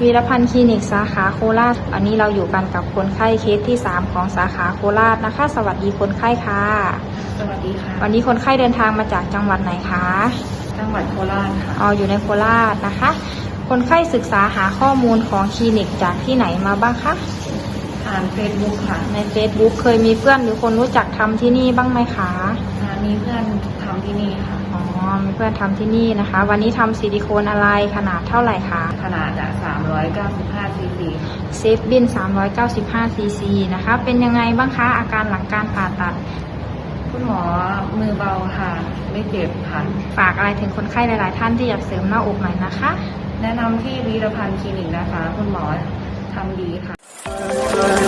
วีรพันธ์คลินิกสาขาโคราชวันนี้เราอยู่กันกับคนไข้เคสที่ 3 ของสาขาโคราชนะคะ สวัสดีคนไข้ค่ะ สวัสดีค่ะ วันนี้คนไข้เดินทางมาจากจังหวัดไหนคะ จังหวัดโคราชค่ะอ๋ออยู่ในโคราชนะคะ คนไข้ศึกษาหาข้อมูลของคลินิกจากที่ไหนมาบ้างคะ ผ่านเฟซบุ๊กค่ะ ใน Facebook เคยมีเพื่อนหรือคนรู้จักทำที่นี่บ้างไหมคะ อ่ามีเพื่อนทำที่นี่ค่ะ อ๋อ มีเพื่อนทำที่นี่นะคะ วันนี้ทำซิลิโคนอะไรขนาดเท่าไหร่คะ ขนาดอะ395ซีซีเซฟบิน 395 cc นะคะ เป็นยังไงบ้างคะ อาการหลังการผ่าตัด คุณหมอมือเบาค่ะ ไม่เจ็บค่ะ ฝากอะไรถึงคนไข้หลาย ๆ ท่านที่อยากเสริมหน้าอกหน่อยนะคะ แนะนำที่วีรพันธ์คลินิกนะคะ คุณหมอทำดีค่ะ Bye.